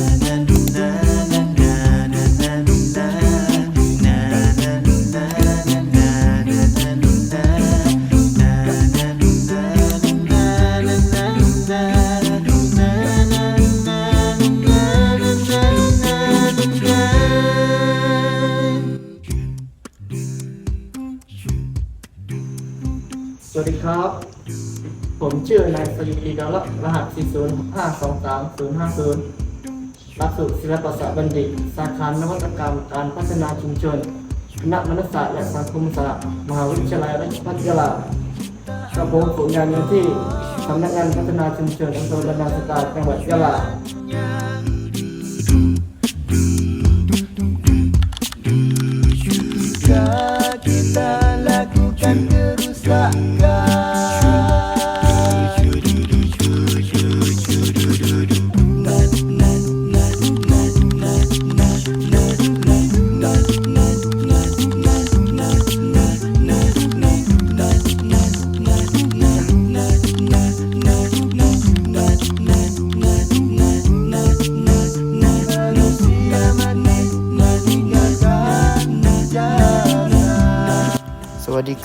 สวัสดีครับ ผมชื่อนายสริตีดาลักษณ์รหัส 40523050 หลักสูตรศิลปศาสตร์บัณฑิต สาขานวัตกรรม การพัฒนาชุมชนคณะมนุษยศาสตร์และสังคมศาสตร์มหาวิทยาลัยราชภัฏยาลากับผมฝึกงานอยู่ที่สำนักงานพัฒนาชุมชนอำเภอระนาสตาจังหวัดยะลา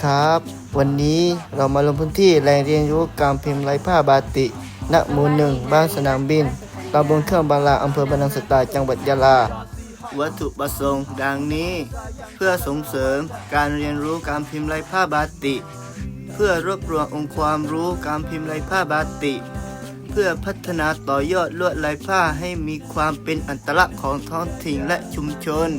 ครับ วันนี้เรามาลงพื้นที่แหล่งเรียนรู้การพิมพ์ลายผ้าบาติ ณ หมู่หนึ่งบ้านสนามบินตำบลเครื่องบางลาอำเภอบรรนังสตาจังหวัดยะลา วัตถุประสงค์ดังนี้ เพื่อส่งเสริมการเรียนรู้การพิมพ์ลายผ้าบาติ เพื่อรวบรวมองค์ความรู้การพิมพ์ลายผ้าบาติ เพื่อพัฒนาต่อยอดลวดลายผ้าให้มีความเป็นอัตลักษณ์ของท้องถิ่นและชุมชน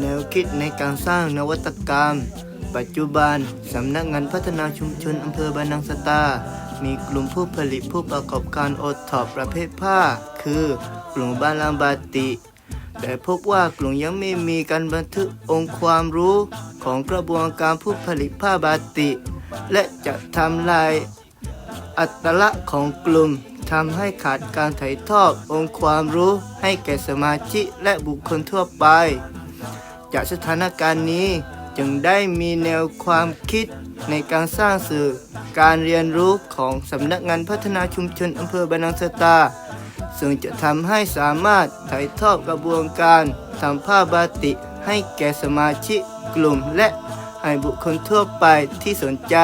แนวคิดในการสร้างนวัตกรรม ปัจจุบัน สำนักงานพัฒนาชุมชนอำเภอบานังสตา มีกลุ่มผู้ผลิตผู้ประกอบการโอท็อปประเภทผ้า คือกลุ่มบาลามบาติ แต่พบว่ากลุ่มยังไม่มีการบันทึกองค์ความรู้ของกระบวนการผู้ผลิตผ้าบาติ และจะทำลายอัตลักษณ์ของกลุ่ม ทำให้ขาดการถ่ายทอดองค์ความรู้ให้แก่สมาชิกและบุคคลทั่วไป จากสถานการณ์นี้จึงได้มีแนวความคิดในการสร้างสื่อ การเรียนรู้ของสำนักงานพัฒนาชุมชนอำเภอบานังสตา ซึ่งจะทำให้สามารถถ่ายทอดกระบวนการทำผ้าบาติให้แก่สมาชิกกลุ่มและให้บุคคลทั่วไปที่สนใจ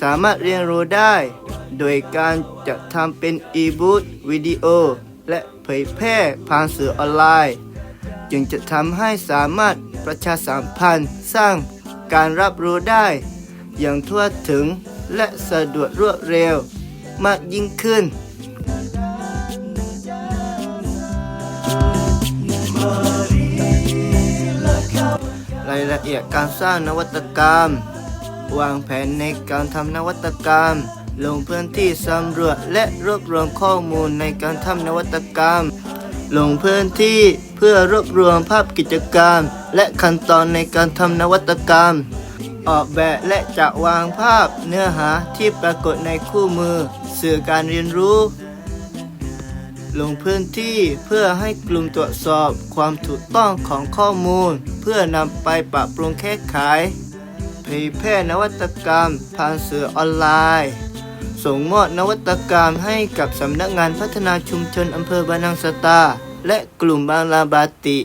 สามารถเรียนรู้ได้ โดยการจะทำเป็นอีบุ๊กวิดีโอ และเผยแพร่ผ่านสื่อออนไลน์ จึงจะทำให้สามารถประชาสัมพันธ์สร้างการรับรู้ได้ อย่างทั่วถึงและสะดวกรวดเร็วมากยิ่งขึ้น รายละเอียดการสร้างนวัตกรรม วางแผนในการทำนวัตกรรม ลงพื้นที่สำรวจและรวบรวมข้อมูลในการทำนวัตกรรม ลงพื้นที่เพื่อรวบรวมภาพกิจกรรม และขั้นตอนในการทำนวัตกรรม ออกแบบและจะวางภาพเนื้อหาที่ปรากฏในคู่มือ สื่อการเรียนรู้ ลงพื้นที่เพื่อให้กลุ่มตรวจสอบความถูกต้องของข้อมูล เพื่อนำไปปรับปรุงแก้ไขเผยแพร่นวัตกรรมผ่านสื่อออนไลน์ ส่งมอบนวัตกรรมให้กับสำนักงานพัฒนาชุมชนอำเภอบานังสตา และกลุ่มบางลาบาติ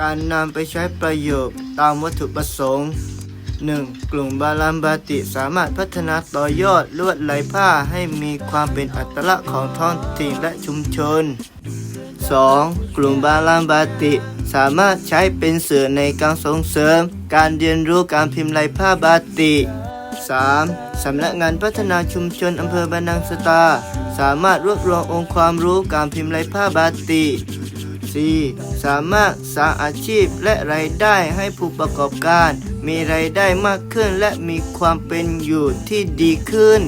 การนำไปใช้ประโยชน์ตามวัตถุประสงค์ 1. กลุ่มบาลามบาติสามารถพัฒนาต่อยอดลวดลายผ้าให้มีความเป็นอัตลักษณ์ของท้องถิ่นและชุมชน 2. กลุ่มบาลามบาติสามารถใช้เป็นสื่อในการส่งเสริม การเรียนรู้การพิมพ์ลายผ้าบาติ 3. สำนักงานพัฒนาชุมชนอำเภอบานังสตา สามารถรวบรวมองค์ความรู้การพิมพ์ลายผ้าบาติ 4. สามารถสร้างอาชีพและรายได้ให้ผู้ประกอบการ มีไรายได้มากขึ้นและมีความเป็นอยู่ที่ดีขึ้น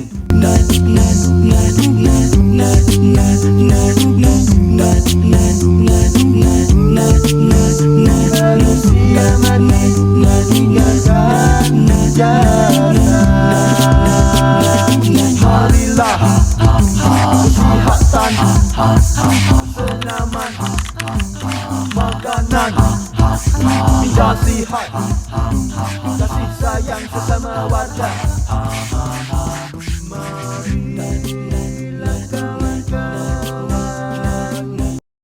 Kasih sayang sesama warga